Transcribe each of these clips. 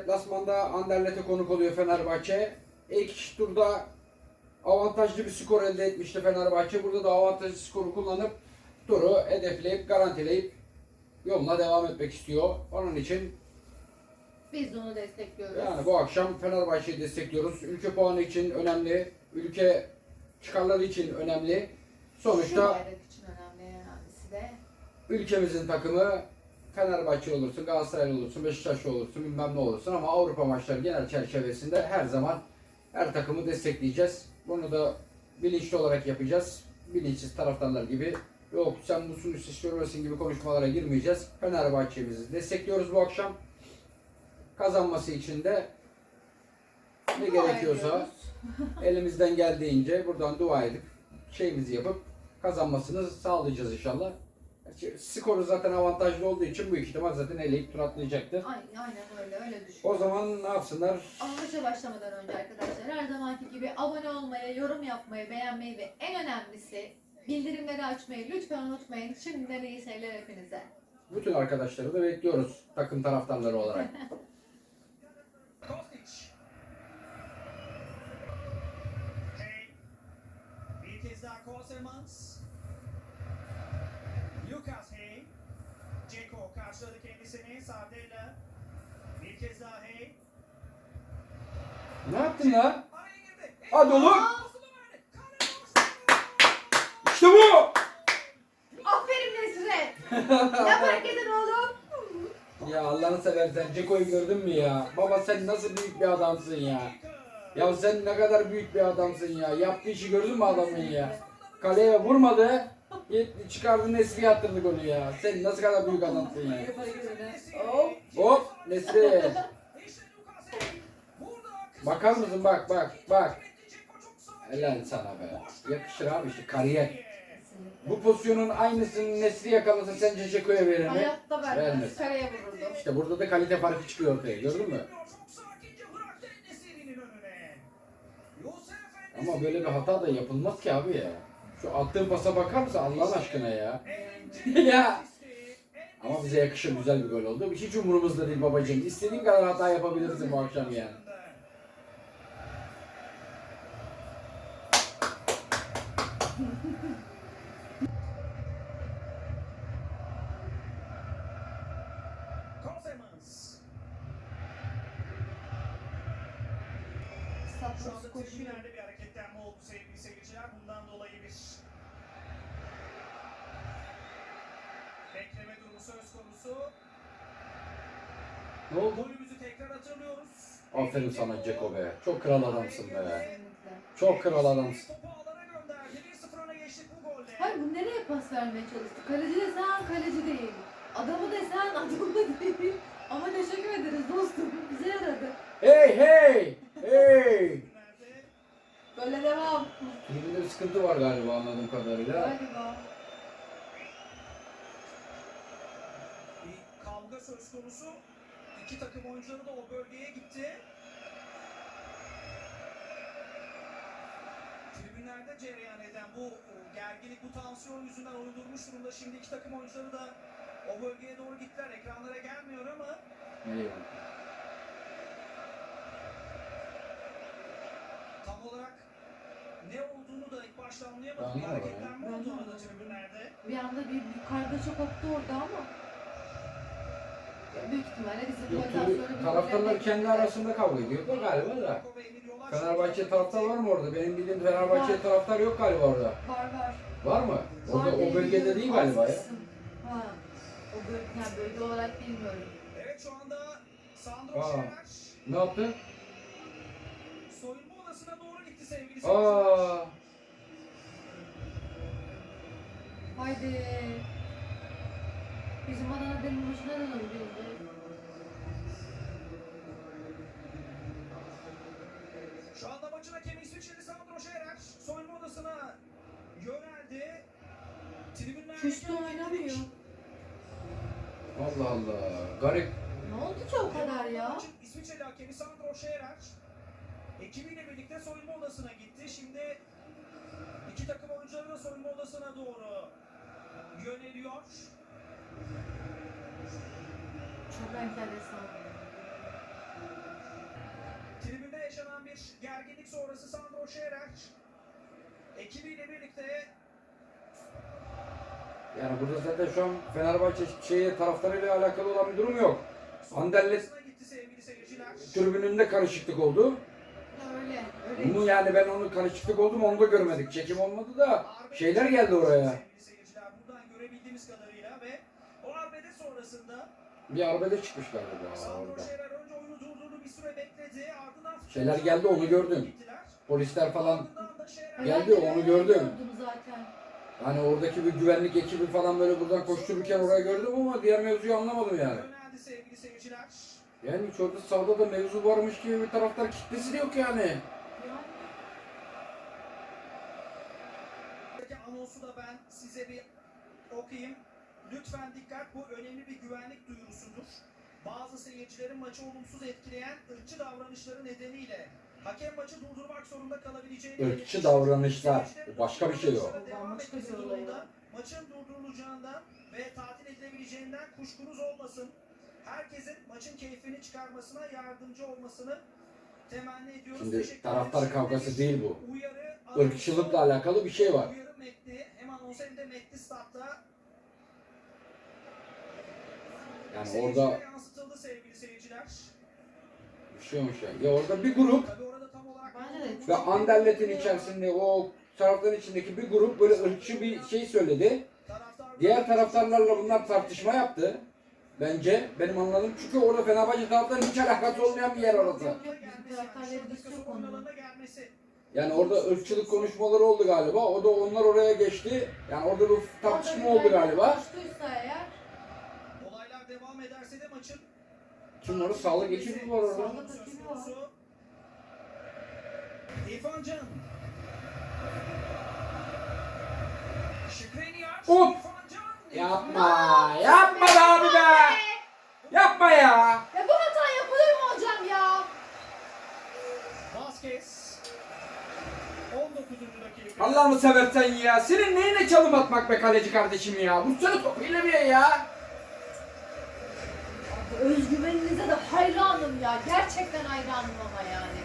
Deplasmanda Anderlet'e konuk oluyor Fenerbahçe. İlk turda avantajlı bir skor elde etmişti Fenerbahçe. Burada da avantajlı skoru kullanıp turu hedefleyip garantileyip yoluna devam etmek istiyor. Onun için Biz de onu destekliyoruz. yani bu akşam Fenerbahçe'yi destekliyoruz. Ülke puanı için önemli. Ülke çıkarları için önemli. Şu Sonuçta bayrak için önemli önemlisi de. ülkemizin takımı Fenerbahçe olursun, Galatasaray olursun, Beşiktaş olursun, bilmem ne olursun ama Avrupa maçları genel çerçevesinde her zaman her takımı destekleyeceğiz. Bunu da bilinçli olarak yapacağız. Bilinçsiz taraftarlar gibi yok sen musun istiyorsun gibi konuşmalara girmeyeceğiz. Fenerbahçe'mizi destekliyoruz bu akşam. Kazanması için de ne Dua gerekiyorsa ediyoruz. elimizden geldiğince buradan dua edip şeyimizi yapıp kazanmasını sağlayacağız inşallah. Skoru zaten avantajlı olduğu için büyük ihtimal zaten eleyip tur atlayacaktır. Aynen, aynen öyle, öyle O düşünüyorum. zaman ne yapsınlar? Ama maça başlamadan önce arkadaşlar her zamanki gibi abone olmayı, yorum yapmayı, beğenmeyi ve en önemlisi bildirimleri açmayı lütfen unutmayın. Şimdiden iyi seyirler hepinize. Bütün arkadaşları da bekliyoruz takım taraftarları olarak. Kostic. Hey. Bir kez daha Kosemans. Lucas Hey. Ceko karşıladı kendisini Sardella. Bir kez daha Hey. ne yaptın. Hey. Hadi oğlum. İşte bu! Aferin Nesre! ne fark edin oğlum? Ya Allah'ını seversen Ceko'yu gördün mü ya? Baba sen nasıl büyük bir adamsın ya? Ya sen ne kadar büyük bir adamsın ya? Yaptığı işi gördün mü adamın ya? Kaleye vurmadı. Gitti çıkardı Nesri attırdı golü ya. Sen nasıl kadar büyük adamsın ya? Hop. Hop Nesri. Bakar mısın bak bak bak. Helal sana be. Yakışır abi işte kariyer. Bu pozisyonun aynısını Nesri yakalasa sence Ceko'ya verir mi? Hayatta vermez. Kareye vururdu. İşte burada da kalite farkı çıkıyor ortaya gördün mü? Ama böyle bir hata da yapılmaz ki abi ya. Şu attığın pasa bakar mısın Allah'ın aşkına ya? ya. Ama bize yakışır güzel bir gol oldu. Hiç umurumuzda değil babacığım. İstediğin kadar hata yapabilirsin bu akşam yani. Sapros koşuyor. tribünlerde bir hareketlenme oldu sevgili seyirciler. Bundan dolayı bir bekleme durumu söz konusu. Ne oldu? Golümüzü tekrar hatırlıyoruz. Aferin sana Ceko be. Çok kral adamsın be. Çok kral adamsın. Topu alana gönderdi. 1-0 öne geçtik bu golle. Hayır bu nereye pas vermeye çalıştı? Kaleci desen kaleci değil. Adamı desen adamı da değil. Ama teşekkür ederiz dostum. Bize yaradı. Hey hey! Hey! Tribünlerde Böyle devam. Tribünde bir sıkıntı var galiba anladığım kadarıyla. Galiba. bir kavga söz konusu. İki takım oyuncuları da o bölgeye gitti. Tribünlerde cereyan eden bu e, gerginlik, bu tansiyon yüzünden oyun durmuş durumda. Şimdi iki takım oyuncuları da o bölgeye doğru gittiler. Ekranlara gelmiyor ama tam olarak ne olduğunu da ilk başta anlayamadım. Bir hareketlenme oldu arada tribünlerde. Bir anda bir, bir kargaşa koptu orada ama. Ya büyük ihtimalle bizim Yok, golden tabii sonra bir taraftarlar kendi arasında kavga ediyor da galiba da. Fenerbahçe taraftar var mı orada? Benim bildiğim Fenerbahçe Var. taraftar yok galiba orada. Var var. Var mı? Orada Var o diye bölgede değil Az galiba ya. kısım. Ha. O bölge, yani bölge olarak bilmiyorum. Evet şu anda Sandro Aa. Şener Ne yaptı? soyunma odasına doğru gitti sevgili seyirciler. Aa, Haydi. Bizim Adana Demirbaşı'na da. Şu anda maçın hakemi İsviçreli Sandro Şener soyunma odasına yöneldi. Tribünler Küstü oynamıyor. Allah Allah. Garip. Ne oldu ki o kadar ya? İsviçreli hakemi Sandro Şener ekibiyle birlikte soyunma odasına gitti. Şimdi iki takım oyuncuları da soyunma odasına doğru yöneliyor. Çok enteresan. bir gerginlik sonrası Sandro Scherer ekibiyle birlikte Yani burada zaten şu an Fenerbahçe şeyi taraftarıyla alakalı olan bir durum yok. Anderlet odasına gitti sevgili seyirciler. tribününde karışıklık oldu. Öyle. Öyle. Bunu yani ben onu karışıklık oldu mu onu da görmedik. Çekim olmadı da şeyler geldi oraya. Buradan görebildiğimiz kadarıyla ve o arbede sonrasında Bir arbede çıkmış galiba orada. Scherer önce oyunu durdurdu bir süre bekledi ardından Şeyler geldi, onu gördüm. Polisler falan Geldi, onu gördüm. zaten. hani oradaki bir güvenlik ekibi falan böyle buradan koştururken oraya gördüm ama diğer mevzuyu anlamadım yani. Yani hiç orada sahada da mevzu varmış gibi bir taraftar kitlesi de yok yani. Yani. Buradaki anonsu da ben size bir okuyayım. Lütfen dikkat bu önemli bir güvenlik duyurusudur. Bazı seyircilerin maçı olumsuz etkileyen ırkçı davranışları nedeniyle hakem maçı durdurmak zorunda kalabileceğini Irkçı davranışlar. Başka bir şey devam etmesi o. durumunda Maçın durdurulacağından ve tatil edilebileceğinden kuşkunuz olmasın. Herkesin maçın keyfini çıkarmasına yardımcı olmasını temenni ediyoruz. Şimdi Teşekkür taraftar ederiz. kavgası değil bu. Uyarı, Irkçılıkla alakalı bir şey var. Uyarı metni hem anons hem de metni Yani orada yansıtıldı sevgili seyirciler. bir şey olmuş yani. Ya orada bir grup ve Anderlet'in içerisinde o tarafların içindeki bir grup böyle ırkçı bir şey söyledi. Diğer taraftarlarla bunlar tartışma yaptı. Bence benim anladığım çünkü orada Fenerbahçe taraftarının hiç alakası olmayan bir yer orası. Yani orada ırkçılık konuşmaları oldu galiba. O da onlar oraya geçti. Yani orada bir tartışma oldu galiba. Devam ederse de maçın orada? Sağlık ekibi var orada. Sağlık ekibi var. İrfan Can. Şükreniyor. Hop! Can. Yapma! Yapma be abi be! Yapma ya! Ya bu hata yapılır mı hocam ya? Vasquez. 19. dakika. Allah'ını seversen ya. Senin neyine çalım atmak be kaleci kardeşim ya? Vursana topu ileriye ya. Özgüveninize de hayranım ya. Gerçekten hayranım ama yani.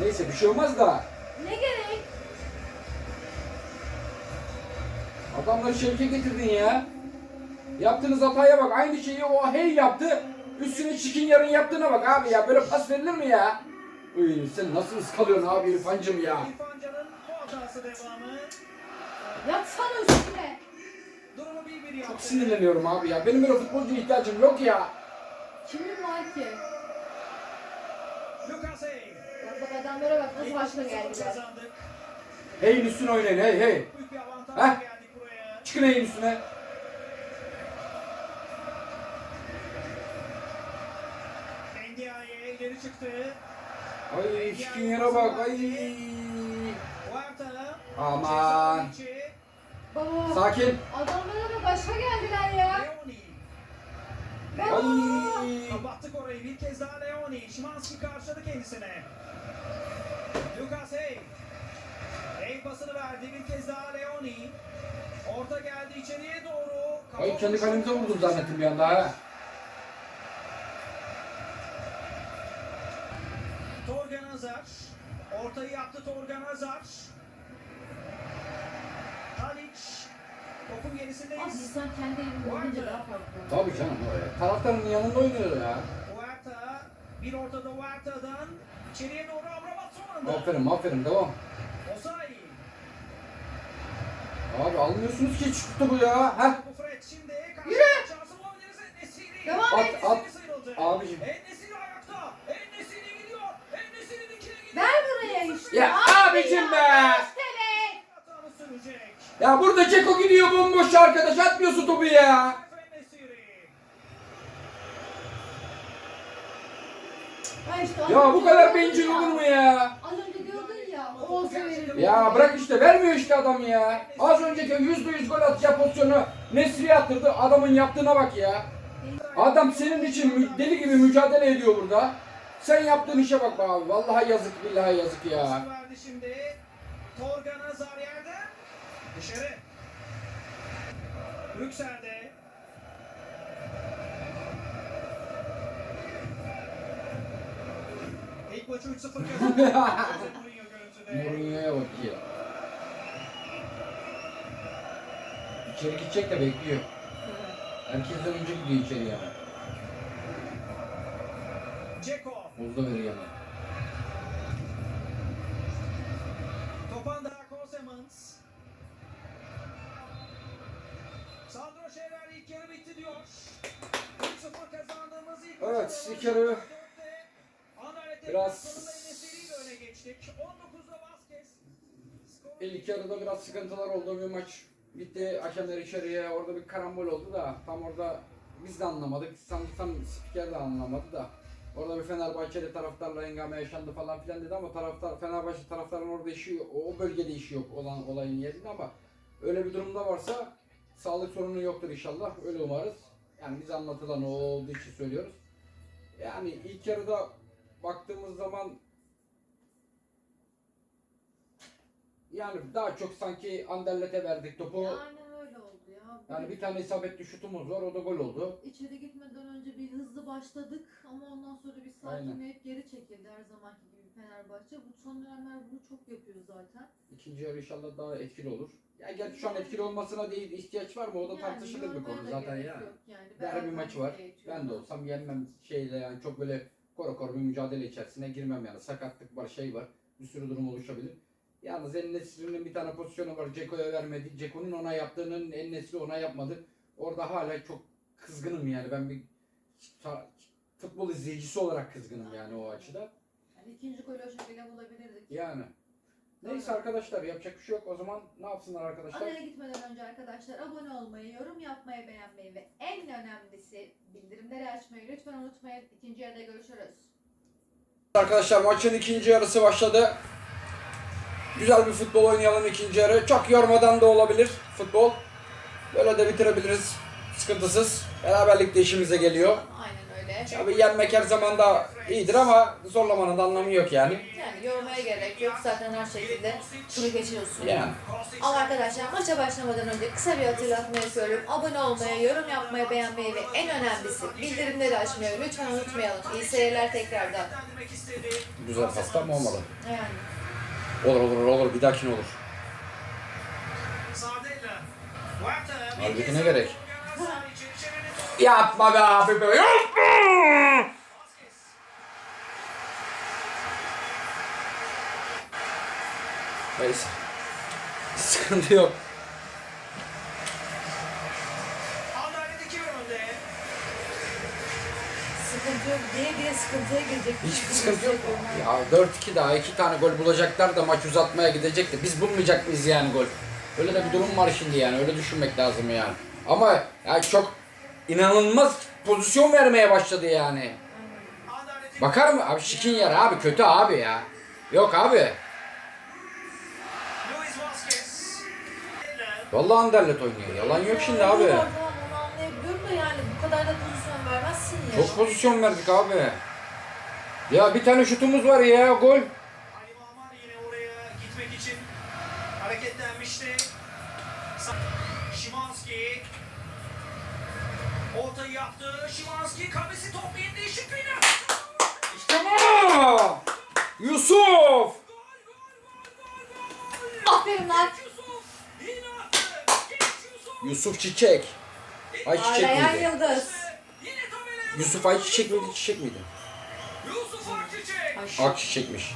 Neyse bir şey olmaz da. Ne gerek? Adamları şevke getirdin ya. Yaptığınız hataya bak. Aynı şeyi o hey yaptı. Üstüne çikin yarın yaptığına bak abi ya. Böyle pas verilir mi ya? Uy, sen nasıl ıskalıyorsun abi İrfancım ya? İrfan Can'ın bu hatası devamı. Yatsana üstüne. Durumu 1-1 yaptı. Çok sinirleniyorum abi ya. Benim böyle futbolcuya ihtiyacım yok ya. Kimin var ki? Bak bak adamlara bak nasıl başına geldiler. Hey'in üstüne oynayın hey hey. Heh. Çıkın hey'in üstüne. İleri çıktı. Ay çıkın yere bak ay. Aman. Baba Sakin. adamlara da başa geldiler ya. Baba. Ay. Kapattık orayı bir kez daha Leoni. Şimanski karşıladı kendisine. Lucas Hey. Hey pasını verdi bir kez daha Leoni. Orta geldi içeriye doğru. Ay kendi kalemize vurdum zannettim bir anda ha. Torgan Hazar. Ortayı yaptı Torgan Hazar. Topun Abi insan kendi evinde olunca daha farklı. Tabii canım oraya. Taraftarın yanında oynuyor ya. Huerta. Bir ortada Huerta'dan. içeriye doğru Amrabat son anda. Aferin aferin devam. Osay. Abi almıyorsunuz ki hiç bu ya. Heh. Bu Fred şimdi. Yürü! Şansı bulabiliriz. En-Nesyri. Devam At, et. at. Sıyrıldı. Abicim. En-Nesyri ayakta. En-Nesyri gidiyor. En-Nesyri dikine gidiyor. Ver buraya işte. Ya Abi abicim be. ya, Stele. Hatamı sürecek. Ya burada Ceko gidiyor bomboş arkadaş atmıyorsun topu ya. İşte Ya bu kadar bencil ya. olur mu ya? Az önce diyordun ya. Olsa veririm. Ya bırak işte vermiyor işte adam ya. Az önceki yüzde yüz gol atacağı pozisyonu Nesri attırdı. Adamın yaptığına bak ya. Adam senin için deli gibi mücadele ediyor burada. Sen yaptığın işe bak abi. Vallahi yazık billahi yazık ya. Şimdi. Torgan Hazar yerde. Dışarı. Brüksel'de. lig maçı 3-0 kazandı. Mourinho'ya bak ya. İçeri gidecek de bekliyor. Herkesten önce gidiyor içeri yani. Ceko. Buzda veriyor yani. Evet, Anderlecht biraz- deplasmanında En-Nesyri'yle öne geçtik. 19'da Vazquez. Skor- İlk yarıda biraz sıkıntılar oldu bir maç. Gitti hakemler içeriye orada bir karambol oldu da tam orada biz de anlamadık. Sanırsam spiker de anlamadı da. Orada bir Fenerbahçeli taraftarla hengame yaşandı falan filan dedi ama taraftar Fenerbahçe taraftarın orada işi. O bölgede işi yok olan olayın yerinde ama öyle bir durumda varsa sağlık sorunu yoktur inşallah. Öyle umarız. Yani bize anlatılan o olduğu için söylüyoruz. Yani ilk yarıda baktığımız zaman yani daha çok sanki Anderlet'e verdik topu. Aynen öyle oldu ya. Yani bir tane isabetli şutumuz var, o da gol oldu. İçeri gitmeden önce bir hızlı başladık ama ondan sonra bir sakinleyip geri çekildi her zamanki gibi Fenerbahçe. Bu son dönemler bunu çok yapıyor zaten. İkinci yarı inşallah daha etkili olur. Ya gerçi şu an etkili olmasına değil, ihtiyaç var mı? O da tartışılır bir yormaya konu da zaten gerek ya. yok Yani. Derbi Beraber maçı var. geçiyor. Ben de olsam yenmem şeyle yani çok böyle koro koro bir mücadele içerisine girmem yani. Sakatlık var, şey var. Bir sürü durum oluşabilir. Yalnız En-Nesyri'nin bir tane pozisyonu var. Ceko'ya vermedi. Ceko'nun ona yaptığının En-Nesri ona yapmadı. Orada hala çok kızgınım yani. Ben bir ta- futbol izleyicisi olarak kızgınım yani o açıdan. Yani ikinci golü o şekilde bulabilirdik. Yani. Neyse arkadaşlar yapacak bir şey yok. O zaman ne yapsınlar arkadaşlar? Araya gitmeden önce arkadaşlar abone olmayı, yorum yapmayı, beğenmeyi ve en önemlisi bildirimleri açmayı lütfen unutmayın. İkinci yarıda görüşürüz. Arkadaşlar maçın ikinci yarısı başladı. Güzel bir futbol oynayalım ikinci yarı. Çok yormadan da olabilir futbol. Böyle de bitirebiliriz. Sıkıntısız. Beraberlik de işimize geliyor. Tabii yenmek her zaman da iyidir ama zorlamanın da anlamı yok yani. Yani yormaya gerek yok. Zaten her şekilde turu geçiyorsun. Yani. Ama arkadaşlar maça başlamadan önce kısa bir hatırlatma yapıyorum. Abone olmayı, yorum yapmayı, beğenmeyi ve en önemlisi bildirimleri açmayı lütfen unutmayalım. İyi seyirler tekrardan. Güzel pasta mı olmalı? Yani. Olur olur olur bir dahakine olur. Halbuki ne gerek? Yapma be abi be yapma! Neyse. Sıkıntı yok. Anderlecht 2 önde. Sıkıntı yok diye diye sıkıntıya girecek. Hiçbir sıkıntı yok. Ya 4-2 daha 2 tane gol bulacaklar da maç uzatmaya gidecekti. Biz bulmayacak mıyız yani gol? Öyle de bir durum var şimdi yani. Öyle düşünmek lazım yani. Ama ya çok inanılmaz pozisyon vermeye başladı yani. Bakar mı? Abi şikin yer abi. Kötü abi ya. Yok abi. Vallahi Anderlet oynuyor. Yalan yok şimdi abi. Tamam onu anlayabiliyorum da yani bu kadar da pozisyon vermezsin ya. Çok pozisyon verdik abi. Ya bir tane şutumuz var ya gol. Ali Mahmar yine oraya gitmek için hareketlenmişti. Sa- Şimanski. Ortayı yaptı. Şimanski kafesi Yusuf. Çiçek. Ay Çiçek Ağlayan miydi? Yıldız. Yusuf Ay Çiçek miydi? Çiçek miydi? Yusuf Akçiçek. Ak Çiçekmiş.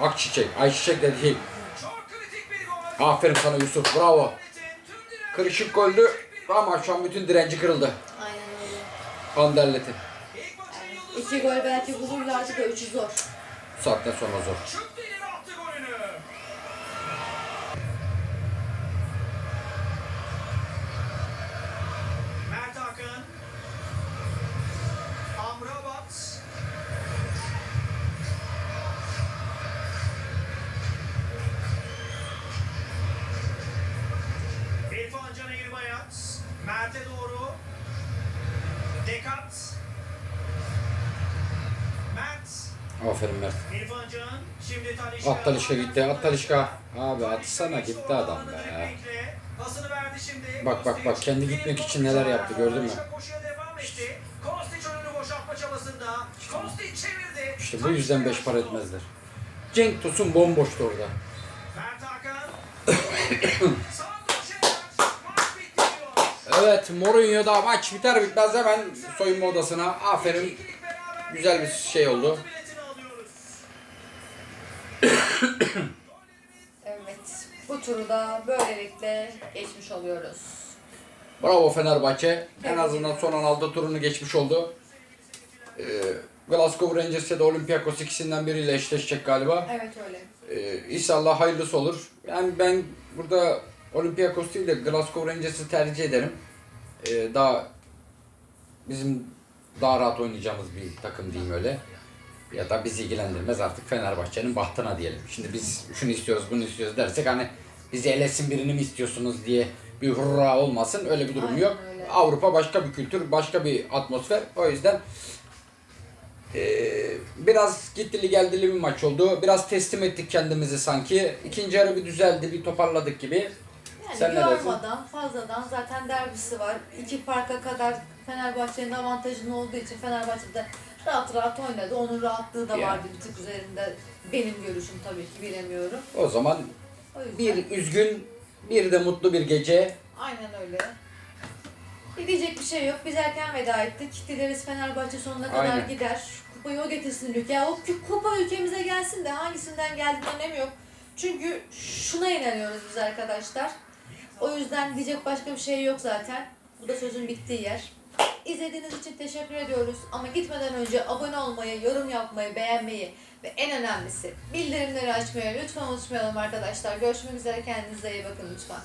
Ak Çiçek. Ay Çiçek de değil. Çok kritik bir gol. Aferin sana Yusuf. Bravo. Kırışık goldü ama şu an bütün direnci kırıldı. Aynen öyle. Anderlet'in. İki gol belki bulurlardı da üçü zor. Bu saatten sonra zor. Mert. Aferin Mert. İrfan Can, şimdi Talişka. At Talişka gitti. At Talişka. Abi atsana gitti adam be. Bak, bak, bak, kendi gitmek için neler yaptı, gördün mü? İşte bu yüzden beş para etmezler. Cenk Tosun bomboştu orada. Evet Mourinho da maç biter bitmez hemen soyunma odasına. Aferin. Güzel bir şey oldu. Evet. Bu turu da böylelikle geçmiş oluyoruz. Bravo Fenerbahçe. En azından son 16 turunu geçmiş oldu. Ee, Glasgow Rangers ya da Olympiakos ikisinden biriyle eşleşecek galiba. Evet öyle. Ee, inşallah hayırlısı olur. Yani ben burada Olympiakos değil de Glasgow Rangers'ı tercih ederim. Ee, daha bizim daha rahat oynayacağımız bir takım diyeyim öyle. Ya da bizi ilgilendirmez artık Fenerbahçe'nin bahtına diyelim. Şimdi biz şunu istiyoruz bunu istiyoruz dersek hani bizi elesin birini mi istiyorsunuz diye bir hurra olmasın öyle bir durum Aynen yok. öyle. Avrupa başka bir kültür, başka bir atmosfer. O yüzden ee, biraz gittili geldili bir maç oldu. Biraz teslim ettik kendimizi sanki. İkinci yarı bir düzeldi, bir toparladık gibi. Yani Sen yormadan, fazladan zaten derbisi var. İki farka kadar Fenerbahçe'nin avantajının olduğu için Fenerbahçe de rahat rahat oynadı. Onun rahatlığı da Yani. vardı bir tık üzerinde. Benim görüşüm tabii ki bilemiyorum. O zaman O yüzden bir üzgün, bir de mutlu bir gece. aynen öyle. Bir diyecek bir şey yok. Biz erken veda ettik. Dileriz Fenerbahçe sonuna kadar Aynen. gider. Kupayı o getirsin ülke. O kü- kupa ülkemize gelsin de hangisinden geldiğinin önemi yok. Çünkü şuna inanıyoruz biz arkadaşlar. O yüzden diyecek başka bir şey yok zaten. Bu da sözün bittiği yer. İzlediğiniz için teşekkür ediyoruz. Ama gitmeden önce abone olmayı, yorum yapmayı, beğenmeyi ve en önemlisi bildirimleri açmayı lütfen unutmayalım arkadaşlar. Görüşmek üzere. Kendinize iyi bakın lütfen.